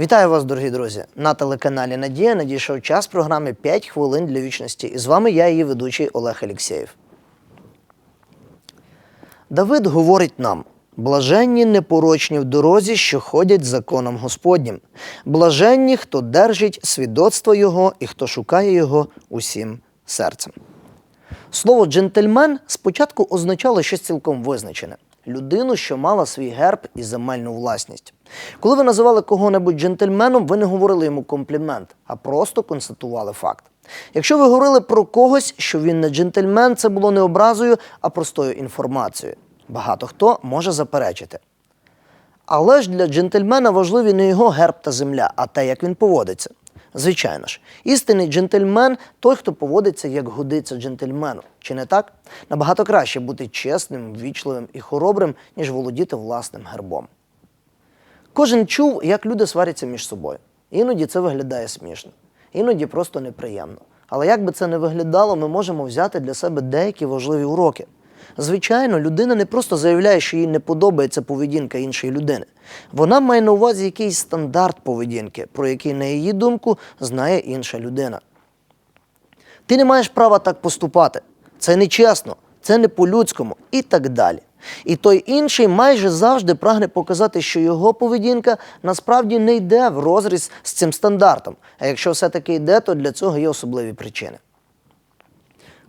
Вітаю вас, дорогі друзі! На телеканалі Надія надійшов час програми «5 хвилин для вічності. І з вами я, її ведучий Олег Алєксєєв. Давид говорить нам: блаженні непорочні в дорозі, що ходять законом Господнім. Блаженні, хто держить свідоцтво Його і хто шукає його усім серцем. Слово джентльмен спочатку означало щось цілком визначене людину, що мала свій герб і земельну власність. Коли ви називали кого-небудь джентльменом, ви не говорили йому комплімент, а просто констатували факт. Якщо ви говорили про когось, що він не джентльмен, це було не образою, а простою інформацією. Багато хто може заперечити. Але ж для джентльмена важливі не його герб та земля, а те, як він поводиться. Звичайно ж, істинний джентльмен той, хто поводиться, як годиться джентльмену. Чи не так? Набагато краще бути чесним, ввічливим і хоробрим, ніж володіти власним гербом. Кожен чув, як люди сваряться між собою. Іноді це виглядає смішно, іноді просто неприємно. Але як би це не виглядало, ми можемо взяти для себе деякі важливі уроки. Звичайно, людина не просто заявляє, що їй не подобається поведінка іншої людини. Вона має на увазі якийсь стандарт поведінки, про який, на її думку, знає інша людина. Ти не маєш права так поступати. Це нечесно, це не по-людському і так далі. І той інший майже завжди прагне показати, що його поведінка насправді не йде в розріз з цим стандартом. А якщо все-таки йде, то для цього є особливі причини.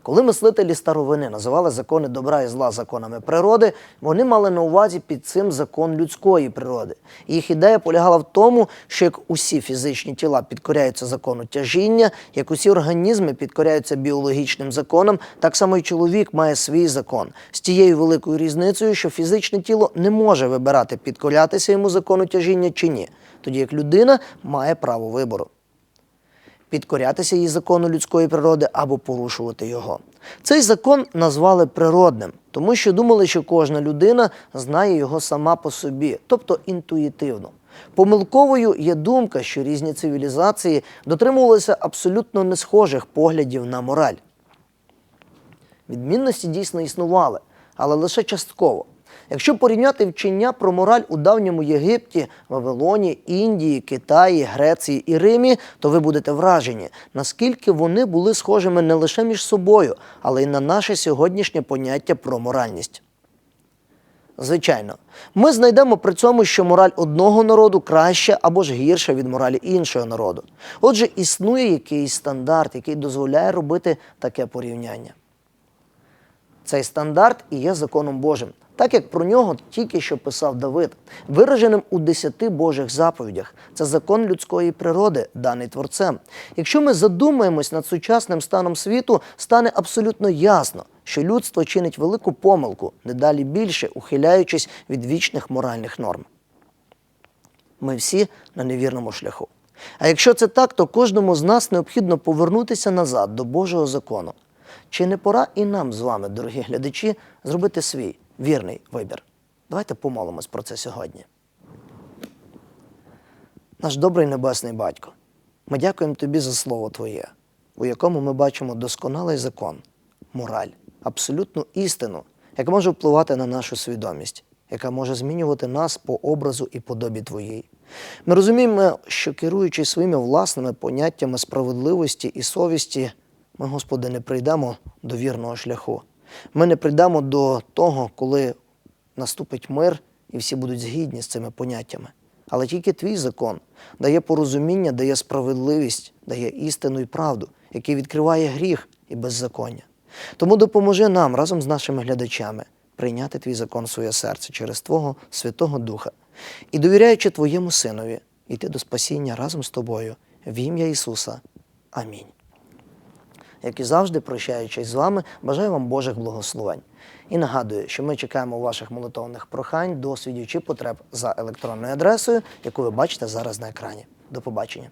Коли мислителі старовини називали закони добра і зла законами природи, вони мали на увазі під цим закон людської природи. Їх ідея полягала в тому, що як усі фізичні тіла підкоряються закону тяжіння, як усі організми підкоряються біологічним законам, так само і чоловік має свій закон. З тією великою різницею, що фізичне тіло не може вибирати, підкорятися йому закону тяжіння чи ні, тоді як людина має право вибору підкорятися їй закону людської природи або порушувати його. Цей закон назвали природним, тому що думали, що кожна людина знає його сама по собі, тобто інтуїтивно. Помилковою є думка, що різні цивілізації дотримувалися абсолютно не схожих поглядів на мораль. Відмінності дійсно існували, але лише частково. Якщо порівняти вчення про мораль у давньому Єгипті, Вавилоні, Індії, Китаї, Греції і Римі, то ви будете вражені, наскільки вони були схожими не лише між собою, але й на наше сьогоднішнє поняття про моральність. Звичайно, ми знайдемо при цьому, що мораль одного народу краща або ж гірша від моралі іншого народу. Отже, існує якийсь стандарт, який дозволяє робити таке порівняння. Цей стандарт і є законом Божим, так як про нього тільки що писав Давид, вираженим у десяти Божих заповідях. Це закон людської природи, даний творцем. Якщо ми задумаємось над сучасним станом світу, стане абсолютно ясно, що людство чинить велику помилку, недалі більше ухиляючись від вічних моральних норм. Ми всі на невірному шляху. А якщо це так, то кожному з нас необхідно повернутися назад до Божого закону. Чи не пора і нам з вами, дорогі глядачі, зробити свій вірний вибір? Давайте помолимось про це сьогодні. Наш добрий небесний батько, ми дякуємо тобі за слово Твоє, у якому ми бачимо досконалий закон, мораль, абсолютну істину, яка може впливати на нашу свідомість, яка може змінювати нас по образу і подобі Твоїй. Ми розуміємо, що керуючись своїми власними поняттями справедливості і совісті, ми, Господи, не прийдемо до вірного шляху. Ми не прийдемо до того, коли наступить мир і всі будуть згідні з цими поняттями. Але тільки твій закон дає порозуміння, дає справедливість, дає істину і правду, який відкриває гріх і беззаконня. Тому допоможи нам разом з нашими глядачами прийняти твій закон в своє серце через Твого Святого Духа і, довіряючи Твоєму Синові, йти до спасіння разом з тобою в ім'я Ісуса. Амінь. Як і завжди, прощаючись з вами, бажаю вам Божих благословень. І нагадую, що ми чекаємо ваших молитовних прохань, досвідів чи потреб за електронною адресою, яку ви бачите зараз на екрані. До побачення.